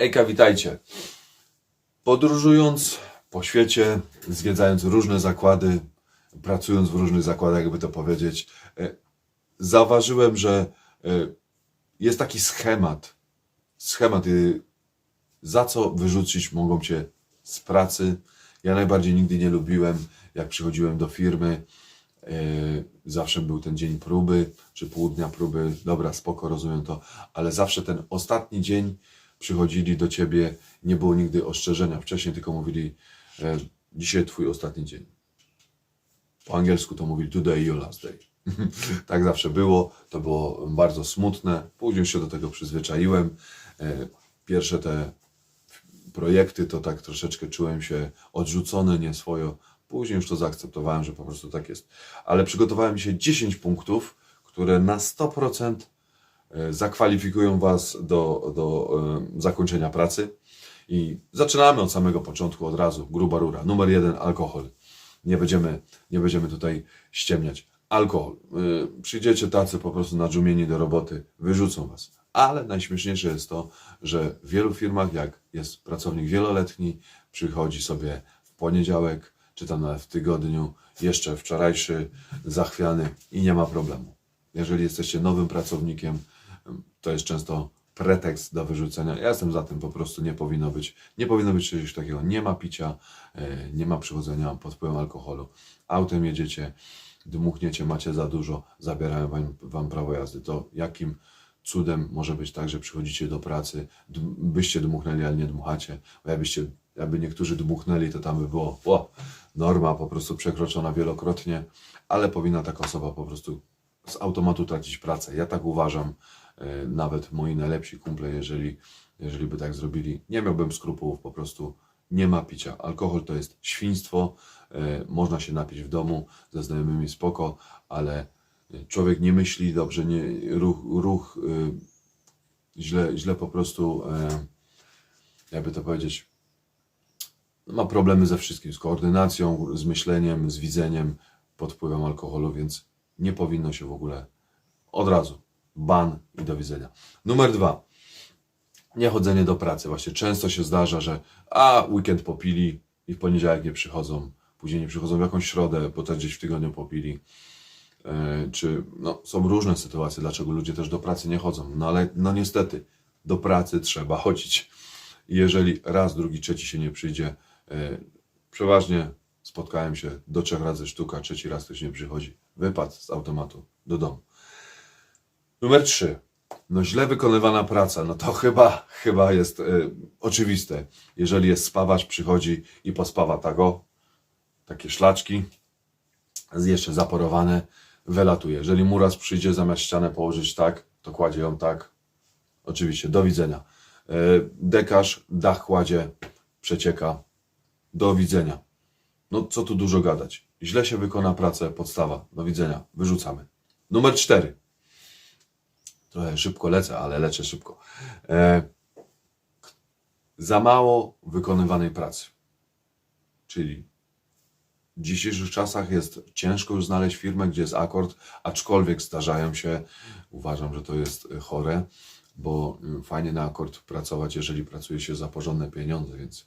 Ejka, witajcie. Podróżując po świecie, zwiedzając różne zakłady, pracując w różnych zakładach, jakby to powiedzieć, e, zauważyłem, że e, jest taki schemat. Schemat, y, za co wyrzucić mogą cię z pracy. Ja najbardziej nigdy nie lubiłem, jak przychodziłem do firmy, e, zawsze był ten dzień próby, czy pół dnia próby, dobra, spoko, rozumiem to, ale zawsze ten ostatni dzień przychodzili do ciebie, nie było nigdy ostrzeżenia. Wcześniej tylko mówili, e, dzisiaj twój ostatni dzień. Po angielsku to mówili today your last day. tak zawsze było, to było bardzo smutne. Później się do tego przyzwyczaiłem. E, Pierwsze te projekty to tak troszeczkę czułem się odrzucony, nieswojo. Później już to zaakceptowałem, że po prostu tak jest. Ale przygotowałem się 10 punktów, które na 100% e, zakwalifikują Was do, do e, zakończenia pracy. I zaczynamy od samego początku, od razu. Gruba rura. Numer jeden, alkohol. Nie będziemy, nie będziemy tutaj ściemniać. Alkohol. Y, Przyjdziecie tacy po prostu nadżumieni do roboty, wyrzucą Was. Ale najśmieszniejsze jest to, że w wielu firmach, jak jest pracownik wieloletni, przychodzi sobie w poniedziałek, czy tam nawet w tygodniu, jeszcze wczorajszy, zachwiany i nie ma problemu. Jeżeli jesteście nowym pracownikiem, to jest często pretekst do wyrzucenia. Ja jestem za tym, po prostu nie powinno być, nie powinno być czegoś takiego. Nie ma picia, e, nie ma przychodzenia pod wpływem alkoholu. Autem jedziecie, dmuchniecie, macie za dużo, zabierają wam, wam prawo jazdy. To jakim cudem może być tak, że przychodzicie do pracy, byście dmuchnęli, ale nie dmuchacie, bo jakbyście, jakby niektórzy dmuchnęli, to tam by było o, norma po prostu przekroczona wielokrotnie, ale powinna taka osoba po prostu z automatu tracić pracę. Ja tak uważam, nawet moi najlepsi kumple, jeżeli, jeżeli by tak zrobili, nie miałbym skrupułów, po prostu nie ma picia. Alkohol to jest świństwo, e, można się napić w domu ze znajomymi spoko, ale e, człowiek nie myśli dobrze, nie, ruch, ruch e, źle, źle po prostu, e, jakby to powiedzieć, ma problemy ze wszystkim, z koordynacją, z myśleniem, z widzeniem pod wpływem alkoholu, więc nie powinno się w ogóle od razu. Ban i do widzenia. Numer dwa. Niechodzenie do pracy. Właśnie często się zdarza, że a weekend popili i w poniedziałek nie przychodzą, później nie przychodzą w jakąś środę, bo też gdzieś w tygodniu popili. E, czy no, są różne sytuacje, dlaczego ludzie też do pracy nie chodzą. No ale no niestety do pracy trzeba chodzić. Jeżeli raz, drugi, trzeci się nie przyjdzie, e, przeważnie spotkałem się do trzech razy sztuka, trzeci raz ktoś nie przychodzi. Wypad z automatu do domu. Numer trzy. No źle wykonywana praca, no to chyba, chyba jest e, oczywiste. Jeżeli jest spawacz, przychodzi i pospawa tego, takie szlaczki, jeszcze zaporowane, wylatuje. Jeżeli muras przyjdzie zamiast ścianę położyć tak, to kładzie ją tak. Oczywiście, do widzenia. E, Dekarz, dach kładzie, przecieka. Do widzenia. No co tu dużo gadać. Źle się wykona pracę, podstawa. Do widzenia. Wyrzucamy. Numer cztery. Trochę szybko lecę, ale lecę szybko. E, za mało wykonywanej pracy. Czyli w dzisiejszych czasach jest ciężko już znaleźć firmę, gdzie jest akord, aczkolwiek zdarzają się, uważam, że to jest chore, bo fajnie na akord pracować, jeżeli pracuje się za porządne pieniądze, więc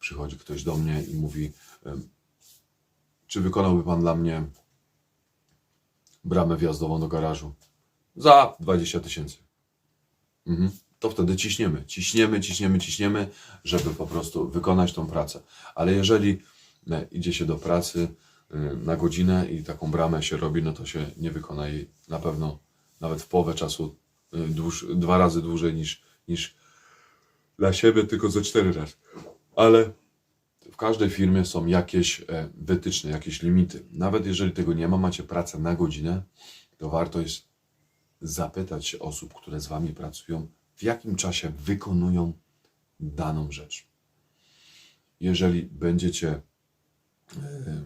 przychodzi ktoś do mnie i mówi, czy wykonałby Pan dla mnie bramę wjazdową do garażu? Za 20 tysięcy. Mhm. To wtedy ciśniemy, ciśniemy, ciśniemy, ciśniemy, żeby po prostu wykonać tą pracę. Ale jeżeli e, idzie się do pracy e, na godzinę i taką bramę się robi, no to się nie wykona jej na pewno nawet w połowę czasu e, dłuż, dwa razy dłużej niż, niż dla siebie, tylko ze cztery razy. Ale w każdej firmie są jakieś wytyczne, jakieś limity. Nawet jeżeli tego nie ma, macie pracę na godzinę, to warto jest zapytać osób, które z Wami pracują, w jakim czasie wykonują daną rzecz. Jeżeli będziecie e,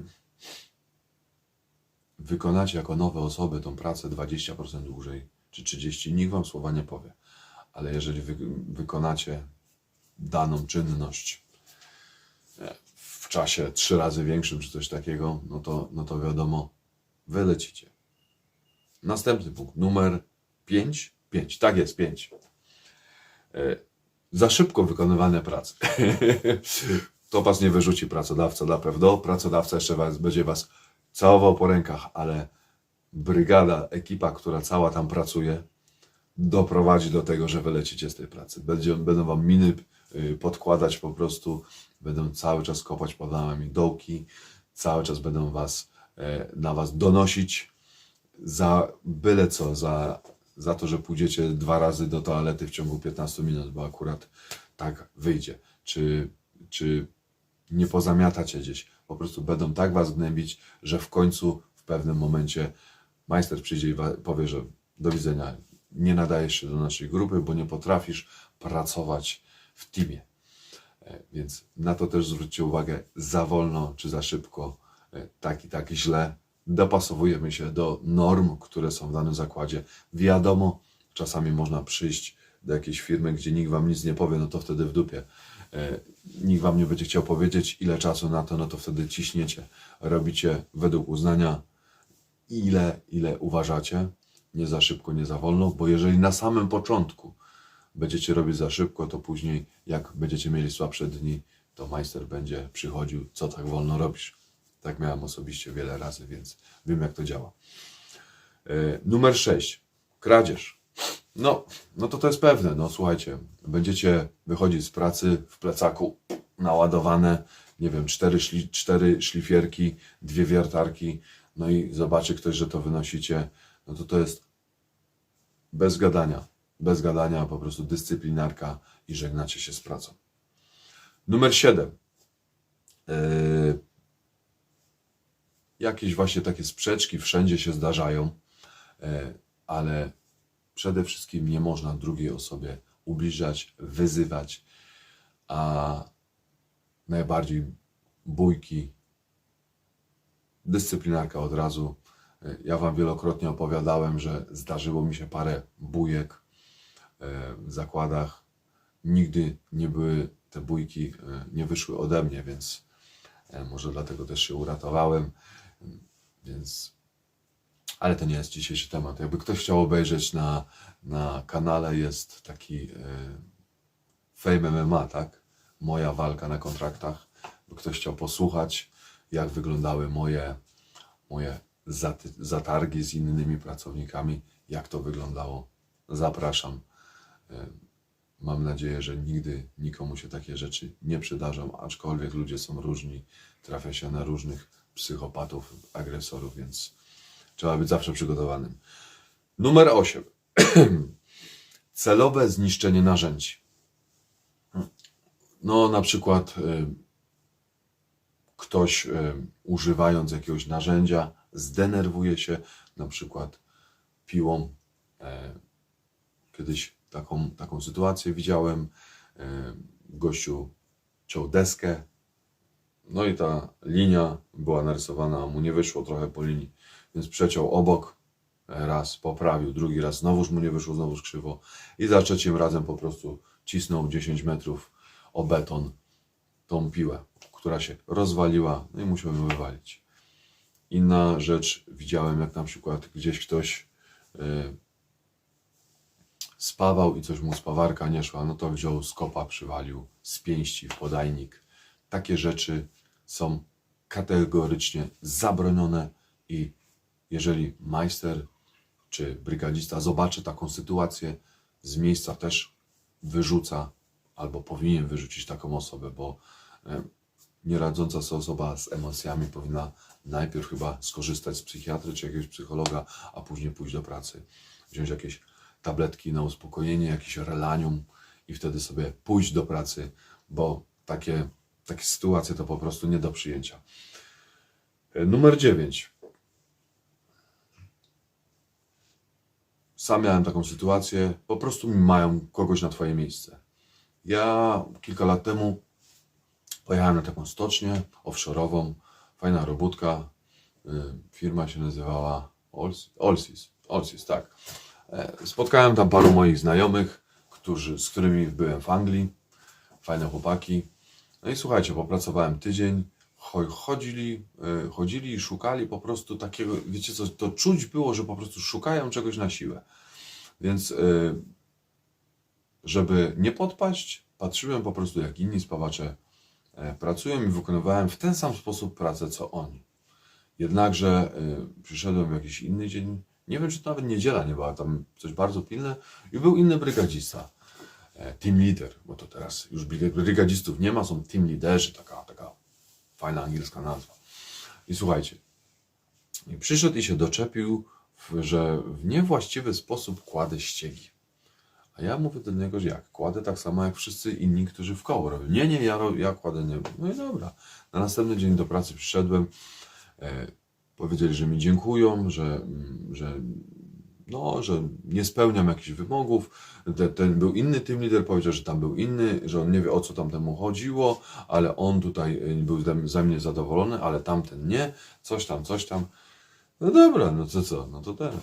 wykonacie jako nowe osoby tą pracę 20% dłużej, czy 30%, nikt Wam słowa nie powie. Ale jeżeli wy, wykonacie daną czynność e, w czasie trzy razy większym, czy coś takiego, no to, no to wiadomo, wylecicie. Następny punkt, numer 5. 5, tak jest, 5. za szybko wykonywane prace. to was nie wyrzuci pracodawca na pewno. Pracodawca jeszcze was, będzie was całował po rękach, ale brygada, ekipa, która cała tam pracuje, doprowadzi do tego, że wylecicie z tej pracy. Będzie, będą wam miny y, podkładać po prostu, będą cały czas kopać pod wami dołki, cały czas będą was, e, na was donosić za byle co, za, za to, że pójdziecie dwa razy do toalety w ciągu 15 minut, bo akurat tak wyjdzie. Czy, czy nie pozamiatacie gdzieś. Po prostu będą tak was gnębić, że w końcu w pewnym momencie majster przyjdzie i powie, że do widzenia, nie nadajesz się do naszej grupy, bo nie potrafisz pracować w teamie. E, Więc na to też zwróćcie uwagę, za wolno czy za szybko, e, tak i tak źle. Dopasowujemy się do norm, które są w danym zakładzie. Wiadomo, czasami można przyjść do jakiejś firmy, gdzie nikt wam nic nie powie, no to wtedy w dupie. E, Nikt wam nie będzie chciał powiedzieć, ile czasu na to, no to wtedy ciśniecie. Robicie według uznania, ile, ile uważacie, nie za szybko, nie za wolno, bo jeżeli na samym początku będziecie robić za szybko, to później, jak będziecie mieli słabsze dni, to majster będzie przychodził, co tak wolno robisz. Tak miałem osobiście wiele razy, więc wiem, jak to działa. E, numer 6. Kradzież. No, no to to jest pewne. No słuchajcie, będziecie wychodzić z pracy w plecaku naładowane, nie wiem, cztery, szli, cztery szlifierki, dwie wiertarki, no i zobaczy ktoś, że to wynosicie, no to to jest bez gadania, bez gadania, po prostu dyscyplinarka i żegnacie się z pracą. Numer 7. Yy, jakieś właśnie takie sprzeczki wszędzie się zdarzają, yy, ale przede wszystkim nie można drugiej osobie ubliżać, wyzywać, a najbardziej bójki, dyscyplinarka od razu. Ja Wam wielokrotnie opowiadałem, że zdarzyło mi się parę bójek e, w zakładach. Nigdy nie były te bójki, e, nie wyszły ode mnie, więc e, może dlatego też się uratowałem. Więc ale to nie jest dzisiejszy temat. Jakby ktoś chciał obejrzeć na, na kanale, jest taki e, Fame MMA, tak? Moja walka na kontraktach. By ktoś chciał posłuchać, jak wyglądały moje, moje zatargi z innymi pracownikami, jak to wyglądało. Zapraszam. E, Mam nadzieję, że nigdy nikomu się takie rzeczy nie przydarzą, aczkolwiek ludzie są różni, trafia się na różnych psychopatów, agresorów, więc trzeba być zawsze przygotowanym. Numer 8. Celowe zniszczenie narzędzi. No, na przykład y, ktoś y, używając jakiegoś narzędzia zdenerwuje się, na przykład piłą. E, Kiedyś taką, taką sytuację widziałem. E, Gościu ciął deskę, no i ta linia była narysowana, a mu nie wyszło trochę po linii, więc przeciął obok, raz poprawił, drugi raz znowuż mu nie wyszło, znowuż krzywo i za trzecim razem po prostu cisnął 10 metrów o beton tą piłę, która się rozwaliła, no i musiał ją wywalić. Inna rzecz, widziałem jak na przykład gdzieś ktoś y, spawał i coś mu spawarka nie szła, no to wziął skopa, przywalił z pięści w podajnik. Takie rzeczy są kategorycznie zabronione i jeżeli majster czy brygadzista zobaczy taką sytuację, z miejsca też wyrzuca albo powinien wyrzucić taką osobę, bo e, nieradząca sobie osoba z emocjami powinna najpierw chyba skorzystać z psychiatry czy jakiegoś psychologa, a później pójść do pracy. Wziąć jakieś tabletki na uspokojenie, jakiś relanium i wtedy sobie pójść do pracy, bo takie, takie sytuacje to po prostu nie do przyjęcia. E, Numer 9. Sam miałem taką sytuację, po prostu mają kogoś na Twoje miejsce. Ja kilka lat temu pojechałem na taką stocznię offshore'ową, fajna robótka. Y, Firma się nazywała Ols- Olsis. Olsis, tak. E, Spotkałem tam paru moich znajomych, którzy, z którymi byłem w Anglii. Fajne chłopaki. No i słuchajcie, popracowałem tydzień. cho- Chodzili, e, chodzili i szukali po prostu takiego, wiecie co, to czuć było, że po prostu szukają czegoś na siłę. Więc e, żeby nie podpaść, patrzyłem po prostu, jak inni spawacze e, pracują i wykonywałem w ten sam sposób pracę, co oni. Jednakże przyszedłem w jakiś inny dzień, nie wiem, czy to nawet niedziela nie była, tam coś bardzo pilne i był inny brygadzista, team leader, bo to teraz już bryg- brygadzistów nie ma, są team liderzy, taka, taka fajna angielska nazwa. I słuchajcie, przyszedł i się doczepił, że w niewłaściwy sposób kładę ściegi. A ja mówię do niego, że jak? Kładę tak samo jak wszyscy inni, którzy w koło robią. Nie, nie, ja, ja kładę nie. No i dobra. Na następny dzień do pracy przyszedłem. E, powiedzieli, że mi dziękują, że, że, no, że nie spełniam jakichś wymogów. Ten, ten był inny team leader, powiedział, że tam był inny, że on nie wie o co tam temu chodziło, ale on tutaj e, był ze- mnie zadowolony, ale tamten nie, coś tam, coś tam. No dobra, no to co, no to teraz.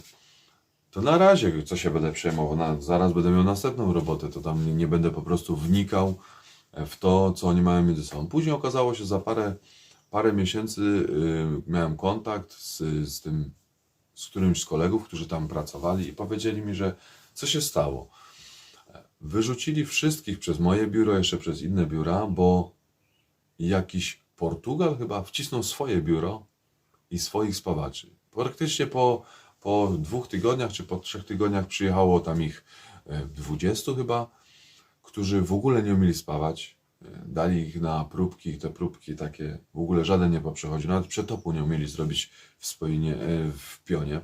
To na razie, co się będę przejmował, na, zaraz będę miał następną robotę, to tam nie, nie będę po prostu wnikał w to, co oni mają między sobą. Później okazało się, za parę, parę miesięcy y, miałem kontakt z, z tym, z którymś z kolegów, którzy tam pracowali i powiedzieli mi, że co się stało. Wyrzucili wszystkich przez moje biuro, jeszcze przez inne biura, bo jakiś Portugal chyba wcisnął swoje biuro i swoich spawaczy. Praktycznie po, po dwóch tygodniach czy po trzech tygodniach przyjechało tam ich e, 20 chyba, którzy w ogóle nie umieli spawać. E, Dali ich na próbki, te próbki takie w ogóle żaden nie poprzechodził. Nawet przetopu nie umieli zrobić w, spoinie, e, w pionie.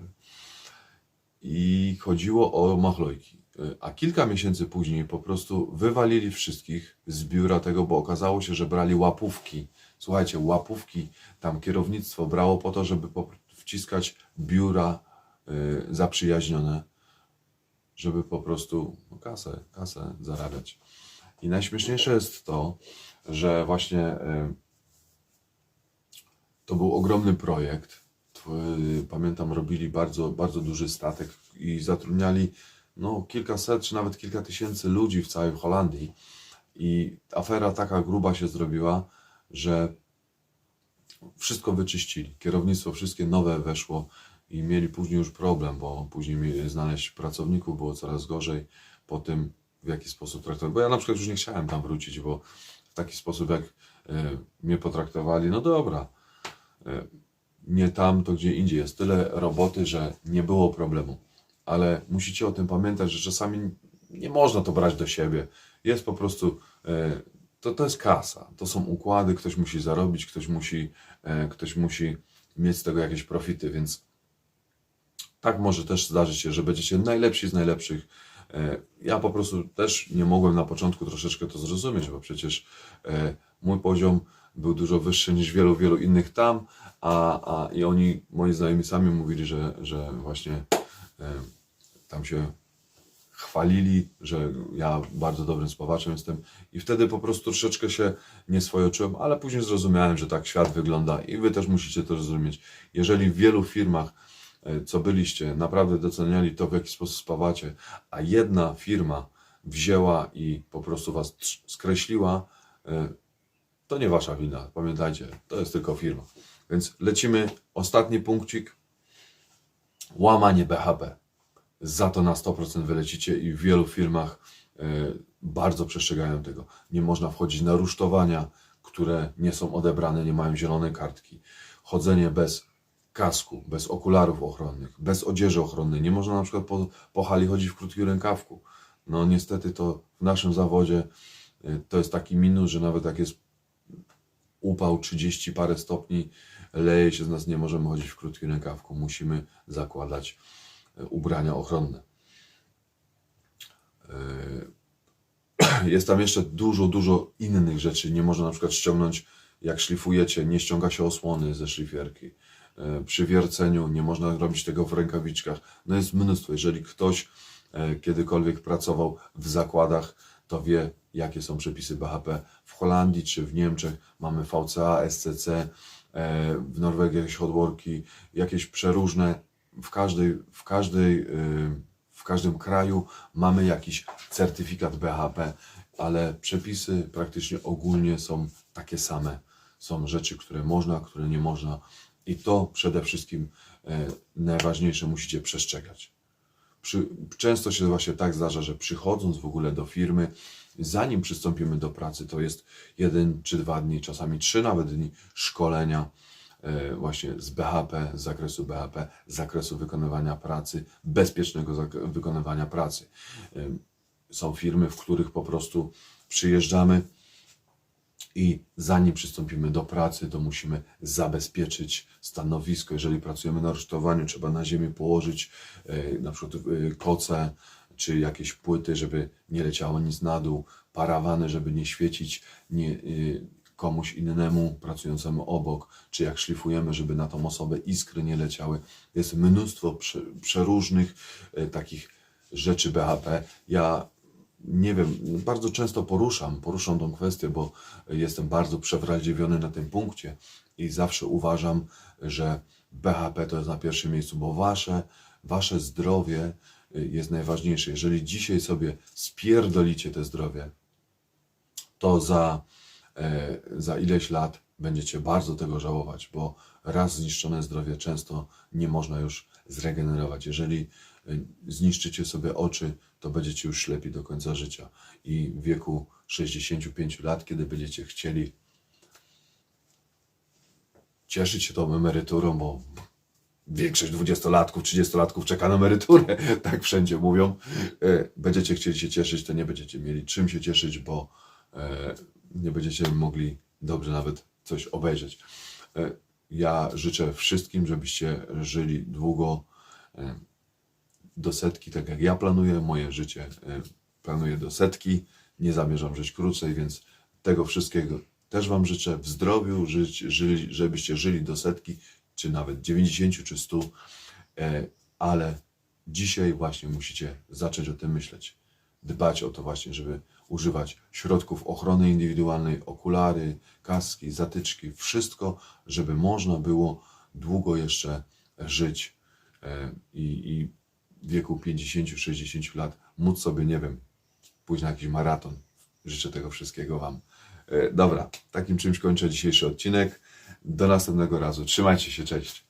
I chodziło o machlojki. E, A kilka miesięcy później po prostu wywalili wszystkich z biura tego, bo okazało się, że brali łapówki. Słuchajcie, łapówki tam kierownictwo brało po to, żeby wciskać biura y, zaprzyjaźnione, żeby po prostu no, kasę, kasę zarabiać. I najśmieszniejsze jest to, że właśnie y, to był ogromny projekt. Tw- Pamiętam, robili bardzo, bardzo duży statek i zatrudniali no, kilkaset czy nawet kilka tysięcy ludzi w całej Holandii. I afera taka gruba się zrobiła, że wszystko wyczyścili. Kierownictwo wszystkie nowe weszło i mieli później już problem, bo później znaleźć pracowników było coraz gorzej po tym, w jaki sposób traktowali. Bo ja na przykład już nie chciałem tam wrócić, bo w taki sposób, jak e, mnie potraktowali, no dobra, e, nie tam, to gdzie indziej. Jest tyle roboty, że nie było problemu. Ale musicie o tym pamiętać, że czasami nie można to brać do siebie. Jest po prostu, e, to, to jest kasa, to są układy, ktoś musi zarobić, ktoś musi, ktoś musi mieć z tego jakieś profity, więc tak może też zdarzyć się, że będziecie najlepsi z najlepszych. E, Ja po prostu też nie mogłem na początku troszeczkę to zrozumieć, bo przecież e, mój poziom był dużo wyższy niż wielu, wielu innych tam, a, a i oni, moi znajomi sami mówili, że, że właśnie e, tam się chwalili, że ja bardzo dobrym spawaczem jestem i wtedy po prostu troszeczkę się nieswojo czułem, ale później zrozumiałem, że tak świat wygląda i wy też musicie to zrozumieć. Jeżeli w wielu firmach, co byliście, naprawdę doceniali to, w jaki sposób spawacie, a jedna firma wzięła i po prostu was skreśliła, e, to nie wasza wina. Pamiętajcie, to jest tylko firma. Więc lecimy. Ostatni punkcik. Łamanie BHP za to na 100% wylecicie i w wielu firmach e, bardzo przestrzegają tego. Nie można wchodzić na rusztowania, które nie są odebrane, nie mają zielonej kartki. Chodzenie bez kasku, bez okularów ochronnych, bez odzieży ochronnej. Nie można na przykład po, po hali chodzić w krótkim rękawku. No niestety to w naszym zawodzie e, to jest taki minus, że nawet jak jest upał 30 parę stopni, leje się z nas, nie możemy chodzić w krótkim rękawku. Musimy zakładać e, ubrania ochronne. E, Jest tam jeszcze dużo, dużo innych rzeczy. Nie można na przykład ściągnąć, jak szlifujecie, nie ściąga się osłony ze szlifierki. E, Przy wierceniu nie można robić tego w rękawiczkach. No jest mnóstwo. Jeżeli ktoś e, kiedykolwiek pracował w zakładach, to wie, jakie są przepisy BHP. W Holandii czy w Niemczech mamy VCA, SCC, e, w Norwegii jakieś hotworki, jakieś przeróżne. W każdej, w każdej, w każdym kraju mamy jakiś certyfikat BHP, ale przepisy praktycznie ogólnie są takie same. Są rzeczy, które można, które nie można i to przede wszystkim e, najważniejsze musicie przestrzegać. Często się właśnie tak zdarza, że przychodząc w ogóle do firmy, zanim przystąpimy do pracy, to jest jeden czy dwa dni, czasami trzy nawet dni szkolenia e, właśnie z BHP, z zakresu BHP, z zakresu wykonywania pracy, bezpiecznego wykonywania pracy. E, Są firmy, w których po prostu przyjeżdżamy i zanim przystąpimy do pracy, to musimy zabezpieczyć stanowisko. Jeżeli pracujemy na rusztowaniu, trzeba na ziemię położyć e, na przykład e, koce czy jakieś płyty, żeby nie leciało nic na dół, parawany, żeby nie świecić nie, e, komuś innemu pracującemu obok, czy jak szlifujemy, żeby na tą osobę iskry nie leciały. Jest mnóstwo prze, przeróżnych takich rzeczy BHP. Ja nie wiem, bardzo często poruszam, poruszam tą kwestię, bo jestem bardzo przewrażliwiony na tym punkcie i zawsze uważam, że BHP to jest na pierwszym miejscu, bo wasze, wasze zdrowie jest najważniejsze. Jeżeli dzisiaj sobie spierdolicie te zdrowie, to za, e, za ileś lat będziecie bardzo tego żałować, bo raz zniszczone zdrowie często nie można już zregenerować. Jeżeli zniszczycie sobie oczy, to będziecie już ślepi do końca życia. I w wieku 65 lat, kiedy będziecie chcieli cieszyć się tą emeryturą, bo większość dwudziestolatków, trzydziestolatków czeka na emeryturę, tak wszędzie mówią. E, Będziecie chcieli się cieszyć, to nie będziecie mieli czym się cieszyć, bo e, nie będziecie mogli dobrze nawet coś obejrzeć. E, Ja życzę wszystkim, żebyście żyli długo e, do setki, tak jak ja planuję. Moje życie e, planuję do setki. Nie zamierzam żyć krócej, więc tego wszystkiego też Wam życzę w zdrowiu, żyć, żyli, żebyście żyli do setki, czy nawet 90 czy 100, e, ale dzisiaj właśnie musicie zacząć o tym myśleć. Dbać o to właśnie, żeby używać środków ochrony indywidualnej, okulary, kaski, zatyczki, wszystko, żeby można było długo jeszcze żyć e, i, i wieku 50-60 lat móc sobie, nie wiem, pójść na jakiś maraton. Życzę tego wszystkiego Wam. E, Dobra, takim czymś kończę dzisiejszy odcinek. Do następnego razu. Trzymajcie się, cześć.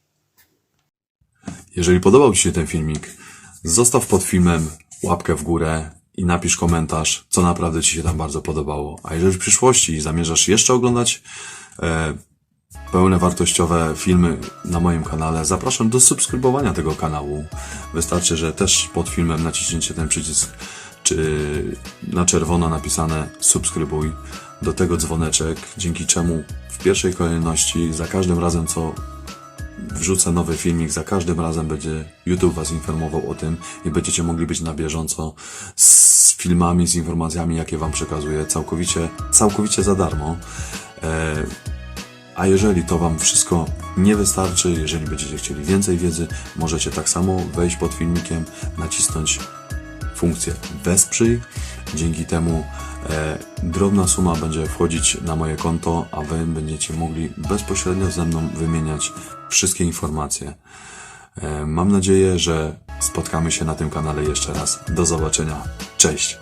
Jeżeli podobał Ci się ten filmik, zostaw pod filmem łapkę w górę i napisz komentarz, co naprawdę Ci się tam bardzo podobało. A jeżeli w przyszłości zamierzasz jeszcze oglądać e, pełne wartościowe filmy na moim kanale, zapraszam do subskrybowania tego kanału. Wystarczy, że też pod filmem naciśnięcie ten przycisk czy na czerwono napisane subskrybuj, do tego dzwoneczek, dzięki czemu w pierwszej kolejności za każdym razem co wrzucę nowy filmik, za każdym razem będzie YouTube Was informował o tym i będziecie mogli być na bieżąco z filmami, z informacjami, jakie Wam przekazuję całkowicie, całkowicie za darmo. E, a jeżeli to Wam wszystko nie wystarczy, jeżeli będziecie chcieli więcej wiedzy, możecie tak samo wejść pod filmikiem, nacisnąć funkcję wesprzyj. Dzięki temu e, drobna suma będzie wchodzić na moje konto, a Wy będziecie mogli bezpośrednio ze mną wymieniać wszystkie informacje. E, mam nadzieję, że spotkamy się na tym kanale jeszcze raz. Do zobaczenia. Cześć!